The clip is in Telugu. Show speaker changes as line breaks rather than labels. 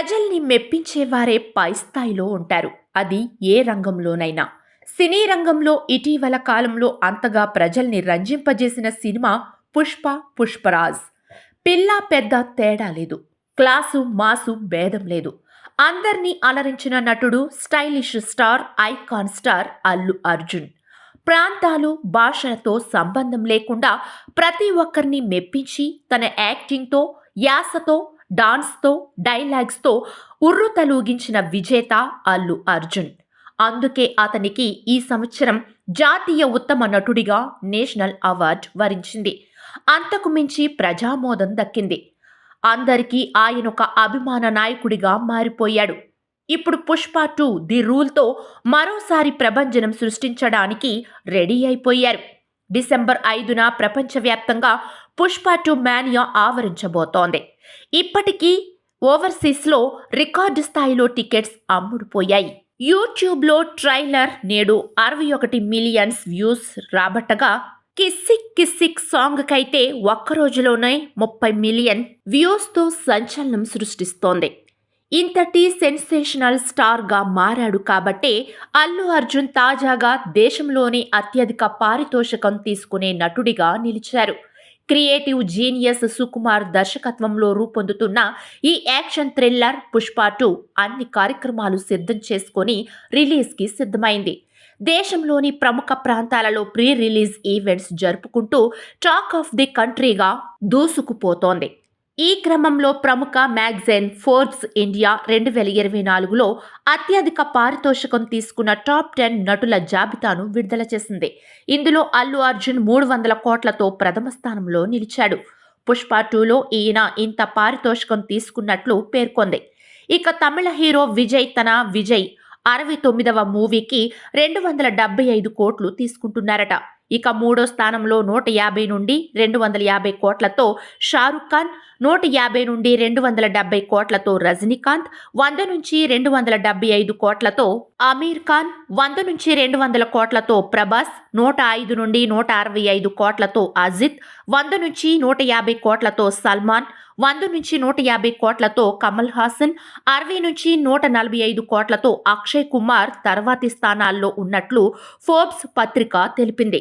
ప్రజల్ని మెప్పించేవారే పై స్థాయిలో ఉంటారు. అది ఏ రంగంలోనైనా. సినీ రంగంలో ఇటీవల కాలంలో అంతగా ప్రజల్ని రంజింపజేసిన సినిమా పుష్ప పుష్పరాజ్. పిల్ల పెద్ద తేడా లేదు. క్లాసు మాసు భేదం లేదు. అందర్నీ అలరించిన నటుడు stylish star icon star Allu Arjun. ప్రాంతాలు భాషలతో సంబంధం లేకుండా ప్రతి ఒక్కరిని మెప్పించి తన యాక్టింగ్తో యాసతో డాన్స్తో డైలాగ్స్తో ఉర్రు తలూగించిన విజేత అల్లు అర్జున్. అందుకే అతనికి ఈ సంవత్సరం జాతీయ ఉత్తమ నటుడిగా నేషనల్ అవార్డు వరించింది. అంతకు మించి ప్రజామోదం దక్కింది. అందరికీ ఆయన ఒక అభిమాన నాయకుడిగా మారిపోయాడు. ఇప్పుడు పుష్ప టూ ది రూల్తో మరోసారి ప్రభంజనం సృష్టించడానికి రెడీ అయిపోయారు. డిసెంబర్ ఐదున ప్రపంచవ్యాప్తంగా పుష్ప టు మ్యానియా ఆవరించబోతోంది. ఇప్పటికీ ఓవర్సీస్లో రికార్డు స్థాయిలో టికెట్స్ అమ్ముడుపోయాయి. యూట్యూబ్లో ట్రైలర్ నేడు అరవై ఒకటి మిలియన్స్ వ్యూస్ రాబట్టగా కిస్సిక్ కిస్సిక్ సాంగ్కైతే ఒక్క రోజులోనే ముప్పై మిలియన్ వ్యూస్తో సంచలనం సృష్టిస్తోంది. ఇంతటి సెన్సేషనల్ స్టార్గా మారాడు కాబట్టే అల్లు అర్జున్ తాజాగా దేశంలోనే అత్యధిక పారితోషికం తీసుకునే నటుడిగా నిలిచారు. క్రియేటివ్ జీనియస్ సుకుమార్ దర్శకత్వంలో రూపొందుతున్న ఈ యాక్షన్ థ్రిల్లర్ పుష్ప టూ అన్ని కార్యక్రమాలు సిద్ధం చేసుకొని రిలీజ్కి సిద్ధమైంది. దేశంలోని ప్రముఖ ప్రాంతాలలో ప్రీ రిలీజ్ ఈవెంట్స్ జరుపుకుంటూ టాక్ ఆఫ్ ది కంట్రీగా దూసుకుపోతోంది. ఈ క్రమంలో ప్రముఖ మ్యాగజైన్ ఫోర్బ్స్ ఇండియా రెండు వేల ఇరవై నాలుగులో అత్యధిక పారితోషికం తీసుకున్న టాప్ టెన్ నటుల జాబితాను విడుదల చేసింది. ఇందులో అల్లు అర్జున్ మూడు వందల కోట్లతో ప్రథమ స్థానంలో నిలిచాడు. పుష్ప టూలో ఈయన ఇంత పారితోషికం తీసుకున్నట్లు పేర్కొంది. ఇక తమిళ హీరో విజయ్ తన విజయ్ అరవై తొమ్మిదవ మూవీకి రెండు వందల డెబ్బై ఐదు కోట్లు తీసుకుంటున్నారట. ఇక మూడో స్థానంలో నూట యాభై నుండి రెండు వందల యాభై కోట్లతో షారుఖ్ ఖాన్ నూట యాభై నుండి రెండు వందల డెబ్బై కోట్లతో రజనీకాంత్ వంద నుంచి రెండు వందల డెబ్బై ఐదు కోట్లతో అమీర్ ఖాన్ వంద నుంచి రెండు వందల కోట్లతో ప్రభాస్ నూట ఐదు నుండి నూట అరవై ఐదు కోట్లతో అజిత్ వంద నుంచి నూట యాభై కోట్లతో సల్మాన్ వంద నుంచి నూట యాభై కోట్లతో కమల్ హాసన్ అరవై నుంచి నూట నలభై ఐదు కోట్లతో అక్షయ్ కుమార్ తర్వాతి స్థానాల్లో ఉన్నట్లు ఫోర్బ్స్ పత్రిక తెలిపింది.